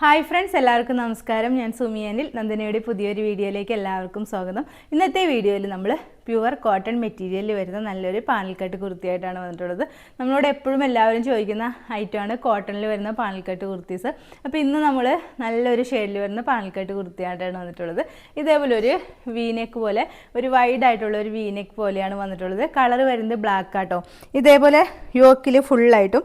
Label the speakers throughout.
Speaker 1: Hi friends എല്ലാവർക്കും നമസ്കാരം. ഞാൻ സുമിയാനിൽ നന്ദനയുടെ പുതിയൊരു വീഡിയോയിലേക്ക് എല്ലാവർക്കും സ്വാഗതം. ഇന്നത്തെ വീഡിയോയിൽ നമ്മൾ പ്യുവർ കോട്ടൺ മെറ്റീരിയലിൽ വരുന്ന നല്ലൊരു പാനൽക്കട്ട് കുർത്തിയായിട്ടാണ് വന്നിട്ടുള്ളത്. നമ്മളോട് എപ്പോഴും എല്ലാവരും ചോദിക്കുന്ന ഐറ്റമാണ് കോട്ടണിൽ വരുന്ന പാനൽക്കട്ട് കുർത്തീസ് അപ്പോൾ ഇന്ന് നമ്മൾ നല്ലൊരു ഷെയ്ഡിൽ വരുന്ന പാനൽക്കട്ട് കുർത്തിയായിട്ടാണ് വന്നിട്ടുള്ളത്. ഇതേപോലെ ഒരു വീനെക്ക് പോലെ ഒരു വൈഡ് ആയിട്ടുള്ള ഒരു വീനെക്ക് പോലെയാണ് വന്നിട്ടുള്ളത്. കളർ വരുന്നത് ബ്ലാക്ക് ആട്ടോ. ഇതേപോലെ യോക്കിൽ ഫുള്ളായിട്ടും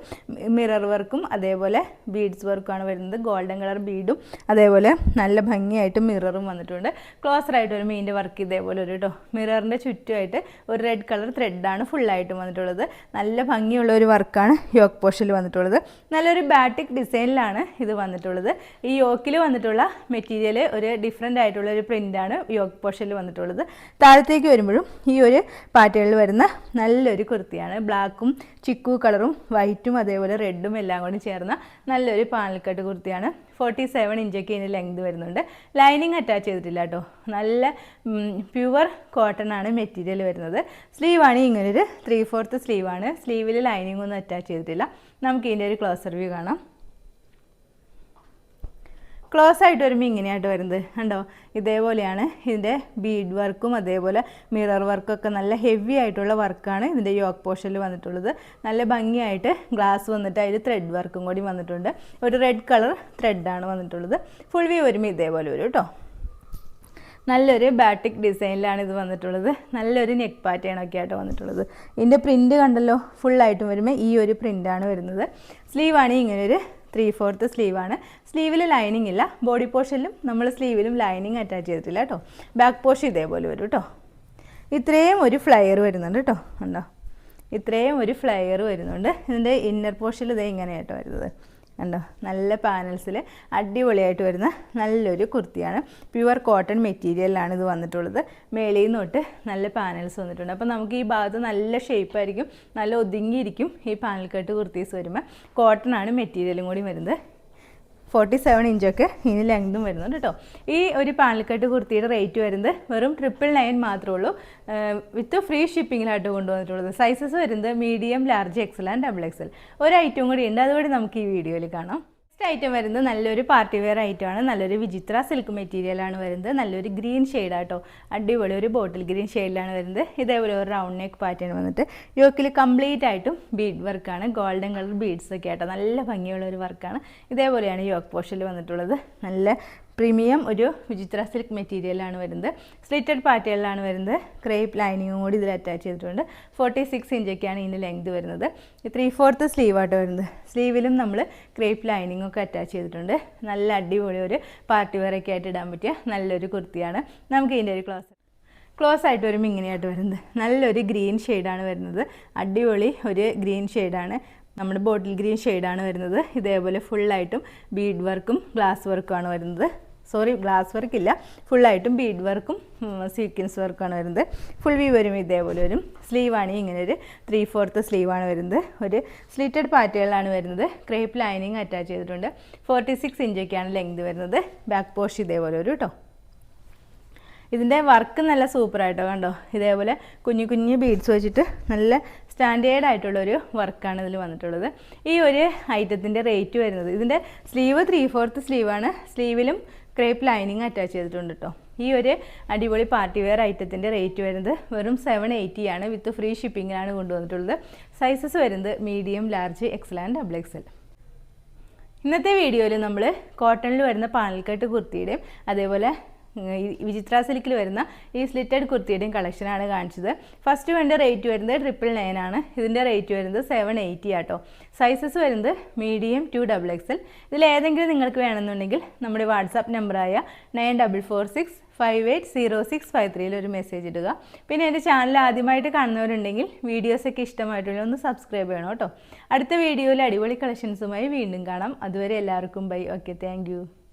Speaker 1: മിറർ വർക്കും അതേപോലെ ബീഡ്സ് വർക്കുമാണ് വരുന്നത്. ഗോൾഡൻ കളർ ബീഡും അതേപോലെ നല്ല ഭംഗിയായിട്ട് മിററും വന്നിട്ടുണ്ട്. ക്ലോസർ ആയിട്ട് ഒരു മെയിന്റെ വർക്ക് ഇതേപോലെ ഒരു കേട്ടോ മിററിന്റെ ചുറ്റുമായിട്ട് ഒരു റെഡ് കളർ ത്രെഡാണ് ഫുള്ളായിട്ടും വന്നിട്ടുള്ളത്. നല്ല ഭംഗിയുള്ള ഒരു വർക്കാണ് യോക്ക് പോഷനിൽ വന്നിട്ടുള്ളത്. നല്ലൊരു ബാറ്റിക് ഡിസൈനിലാണ് ഇത് വന്നിട്ടുള്ളത്. ഈ യോക്കിൽ വന്നിട്ടുള്ള മെറ്റീരിയൽ ഒരു ഡിഫറെന്റ് ആയിട്ടുള്ള ഒരു പ്രിന്റാണ് യോക്ക് പോഷനിൽ വന്നിട്ടുള്ളത്. താഴത്തേക്ക് വരുമ്പോഴും ഈ ഒരു പാറ്റേണിൽ വരുന്ന നല്ലൊരു കുർത്തിയാണ്. ബ്ലാക്കും ചിക്കു കളറും വൈറ്റും അതേപോലെ റെഡും എല്ലാം കൂടി ചേർന്ന നല്ലൊരു പാനൽക്കട്ട് കുർത്തിയാണ് ഫോർട്ടി സെവൻ ഇഞ്ചൊക്കെ ഇതിന് ലെങ്ത് വരുന്നുണ്ട്. ലൈനിങ് അറ്റാച്ച് ചെയ്തിട്ടില്ല കേട്ടോ നല്ല പ്യുവർ കോട്ടൺ ആണ് മെറ്റീരിയൽ വരുന്നത്. സ്ലീവാണ് ഇങ്ങനൊരു ത്രീ ഫോർത്ത് സ്ലീവാണ് സ്ലീവിൽ ലൈനിങ് ഒന്നും അറ്റാച്ച് ചെയ്തിട്ടില്ല. നമുക്ക് ഇതിന്റെ ഒരു ക്ലോസർ വ്യൂ കാണാം. ക്ലോസ് ആയിട്ട് വരുമ്പോൾ ഇങ്ങനെയായിട്ട് വരുന്നത്. കണ്ടോ? ഇതേപോലെയാണ് ഇതിന്റെ ബീഡ് വർക്കും അതേപോലെ മിറർ വർക്കും ഒക്കെ നല്ല ഹെവി ആയിട്ടുള്ള വർക്കാണ് ഇതിന്റെ യോക്ക് പോർഷനിൽ വന്നിട്ടുള്ളത്. നല്ല ഭംഗിയായിട്ട് ഗ്ലാസ് വന്നിട്ട് അതിൽ ത്രെഡ് വർക്കും കൂടി വന്നിട്ടുണ്ട്. ഒരു റെഡ് കളർ ത്രെഡാണ് വന്നിട്ടുള്ളത്. ഫുൾ വ്യൂ വരുമ്പോൾ ഇതേപോലെ വരും കേട്ടോ. നല്ലൊരു ബാറ്റിക് ഡിസൈനിലാണ് ഇത് വന്നിട്ടുള്ളത്. നല്ലൊരു നെക്ക് പാറ്റേൺ ഒക്കെ ആയിട്ട് വന്നിട്ടുള്ളത്. ഇതിന്റെ പ്രിന്റ് കണ്ടല്ലോ? ഫുള്ളായിട്ടും വരുമ്പോൾ ഈ ഒരു പ്രിന്റാണ് വരുന്നത്. സ്ലീവാണ് ഇങ്ങനെ ഒരു ത്രീ ഫോർത്ത് സ്ലീവാണ് സ്ലീവിൽ ലൈനിങ് ഇല്ല. ബോഡി പോർഷനിലും നമ്മൾ സ്ലീവിലും ലൈനിങ് അറ്റാച്ച് ചെയ്തിട്ടില്ല കേട്ടോ ബാക്ക് പോർഷൻ ഇതേപോലെ വരും കേട്ടോ ഇത്രയും ഒരു ഫ്ലയർ വരുന്നുണ്ട് കേട്ടോ ഉണ്ടോ? ഇത്രയും ഒരു ഫ്ലയർ വരുന്നുണ്ട്. ഇതിന്റെ ഇന്നർ പോർഷനിൽ ഇതേ ഇങ്ങനെയായിട്ടോ വരുന്നത്. കണ്ടോ? നല്ല പാനൽസിൽ അടിപൊളിയായിട്ട് വരുന്ന നല്ലൊരു കുർത്തിയാണ്. പ്യുവർ കോട്ടൺ മെറ്റീരിയലാണ് ഇത് വന്നിട്ടുള്ളത്. മേളിൽ നിന്ന് തൊട്ട് നല്ല പാനൽസ് വന്നിട്ടുണ്ട്. അപ്പോൾ നമുക്ക് ഈ ഭാഗത്ത് നല്ല ഷേപ്പായിരിക്കും നല്ല ഒതുങ്ങിയിരിക്കും ഈ പാനൽ കട്ട് കുർത്തീസ് വരുമ്പോൾ കോട്ടൺ ആണ് മെറ്റീരിയലും കൂടി വരുന്നത്. ഫോർട്ടി സെവൻ ഇഞ്ചൊക്കെ ഇനി ലെങ്തും വരുന്നുണ്ട് കേട്ടോ. ഈ ഒരു പാനൽക്കട്ട് കുർത്തിയുടെ റേറ്റ് വരുന്നത് വെറും ട്രിപ്പിൾ നയൻ മാത്രമേ ഉള്ളൂ. വിത്ത് ഫ്രീ ഷിപ്പിങ്ങിലായിട്ട് കൊണ്ടുവന്നിട്ടുള്ളത്. സൈസസ് വരുന്നത് medium large XL and double XL ഒരു ഐറ്റം കൂടി ഉണ്ട്. അതുകൂടി നമുക്ക് ഈ വീഡിയോയിൽ കാണാം. നെക്സ്റ്റ് ഐറ്റം വരുന്നത് നല്ലൊരു പാർട്ടി വെയർ ഐറ്റമാണ് നല്ലൊരു വിചിത്ര സിൽക്ക് മെറ്റീരിയലാണ് വരുന്നത്. നല്ലൊരു ഗ്രീൻ ഷെയ്ഡാട്ടോ അടിപൊളി ഒരു ബോട്ടിൽ ഗ്രീൻ ഷെയ്ഡിലാണ് വരുന്നത്. ഇതേപോലെ ഒരു റൗണ്ട് നെക്ക് പാറ്റേൺ വന്നിട്ട് യോക്കിൽ കംപ്ലീറ്റ് ആയിട്ടും ബീഡ് വർക്കാണ് ഗോൾഡൻ കളർ ബീഡ്സ് ഒക്കെ ആട്ടോ. നല്ല ഭംഗിയുള്ള ഒരു വർക്കാണ് ഇതേപോലെയാണ് യോക്ക് പോഷനിൽ വന്നിട്ടുള്ളത്. നല്ല പ്രീമിയം ഒരു വിചിത്ര സിൽക്ക് മെറ്റീരിയലാണ് വരുന്നത്. സ്ലിറ്റഡ് പാറ്റേണിലാണ് വരുന്നത്. ക്രേപ്പ് ലൈനിങ്ങും കൂടി ഇതിൽ അറ്റാച്ച് ചെയ്തിട്ടുണ്ട്. ഫോർട്ടി സിക്സ് ഇഞ്ചൊക്കെയാണ് ഇതിന്റെ ലെങ്ത് വരുന്നത്. ത്രീ ഫോർത്ത് സ്ലീവായിട്ട് വരുന്നത്. സ്ലീവിലും നമ്മൾ ക്രേപ്പ് ലൈനിങ് ഒക്കെ അറ്റാച്ച് ചെയ്തിട്ടുണ്ട്. നല്ല അടിപൊളി ഒരു പാർട്ടി വെയറൊക്കെ ആയിട്ട് ഇടാൻ പറ്റിയ നല്ലൊരു കുർത്തിയാണ്. നമുക്ക് ഇതിന്റെ ഒരു ക്ലോസ് ക്ലോസ് ആയിട്ട് വരുമ്പോൾ ഇങ്ങനെയായിട്ട് വരുന്നത്. നല്ലൊരു ഗ്രീൻ ഷെയ്ഡാണ് വരുന്നത്. അടിപൊളി ഒരു ഗ്രീൻ ഷെയ്ഡാണ് നമ്മുടെ ബോട്ടിൽ ഗ്രീൻ ഷെയ്ഡാണ് വരുന്നത്. ഇതേപോലെ ഫുള്ളായിട്ടും ബീഡ് വർക്കും ഗ്ലാസ് വർക്കുമാണ് വരുന്നത്. സോറി ഗ്ലാസ് വർക്ക് ഇല്ല. ഫുള്ളായിട്ടും ബീഡ് വർക്കും സീക്വൻസ് വർക്കാണ് വരുന്നത്. ഫുൾ വ്യൂ വരും ഇതേപോലെ വരും. സ്ലീവാണ് ഇങ്ങനെ ഒരു ത്രീ ഫോർത്ത് സ്ലീവാണ് വരുന്നത്. ഒരു സ്ലിറ്റഡ് പാറ്റേണിലാണ് വരുന്നത്. ക്രേപ്പ് ലൈനിങ് അറ്റാച്ച് ചെയ്തിട്ടുണ്ട്. ഫോർട്ടി സിക്സ് ഇഞ്ചൊക്കെയാണ് ലെങ്ത് വരുന്നത്. ബാക്ക് പോസ്റ്റ് ഇതേപോലെ ഒരു കേട്ടോ ഇതിന്റെ വർക്ക് നല്ല സൂപ്പറായിട്ടോ കണ്ടോ? ഇതേപോലെ കുഞ്ഞു കുഞ്ഞു ബീഡ്സ് വെച്ചിട്ട് നല്ല സ്റ്റാൻഡേർഡ് ആയിട്ടുള്ളൊരു വർക്കാണ് ഇതിൽ വന്നിട്ടുള്ളത്. ഈ ഒരു ഐറ്റത്തിന്റെ റേറ്റ് വരുന്നത്. ഇതിന്റെ സ്ലീവ് ത്രീ ഫോർത്ത് സ്ലീവാണ് സ്ലീവിലും ക്രേപ്പ് ലൈനിങ് അറ്റാച്ച് ചെയ്തിട്ടുണ്ട് കേട്ടോ ഈ ഒരു അടിപൊളി പാർട്ടി വെയർ ഐറ്റത്തിന്റെ റേറ്റ് വരുന്നത് വെറും സെവൻ എയ്റ്റി ആണ് വിത്ത് ഫ്രീ ഷിപ്പിങ്ങിലാണ് കൊണ്ടുവന്നിട്ടുള്ളത്. സൈസസ് വരുന്നത് medium large XL and double XL ഇന്നത്തെ വീഡിയോയിൽ നമ്മൾ കോട്ടണിൽ വരുന്ന പാനൽക്കെട്ട് കുർത്തിയുടെയും അതേപോലെ വിചിത്ര സിൽക്കിൽ വരുന്ന ഈ സ്ലിറ്റഡ് കുർത്തിയുടെയും കളക്ഷനാണ് കാണിച്ചത്. ഫസ്റ്റ് വേണ്ട റേറ്റ് വരുന്നത് ട്രിപ്പിൾ നയൻ ആണ്. ഇതിന്റെ റേറ്റ് വരുന്നത് സെവൻ എയ്റ്റി ആട്ടോ. സൈസസ് വരുന്നത് മീഡിയം ടു ഡബിൾ എക്സൽ ഇതിൽ ഏതെങ്കിലും നിങ്ങൾക്ക് വേണമെന്നുണ്ടെങ്കിൽ നമ്മുടെ വാട്സാപ്പ് നമ്പറായ nine double four six five eight zero six five ത്രീയിൽ ഒരു മെസ്സേജ് ഇടുക. പിന്നെ എന്റെ ചാനൽ ആദ്യമായിട്ട് കാണുന്നവരുണ്ടെങ്കിൽ വീഡിയോസൊക്കെ ഇഷ്ടമായിട്ടുള്ള ഒന്ന് സബ്സ്ക്രൈബ് ചെയ്യണം കേട്ടോ. അടുത്ത വീഡിയോയിൽ അടിപൊളി കളക്ഷൻസുമായി വീണ്ടും കാണാം. അതുവരെ എല്ലാവർക്കും ബൈ ഓക്കെ താങ്ക്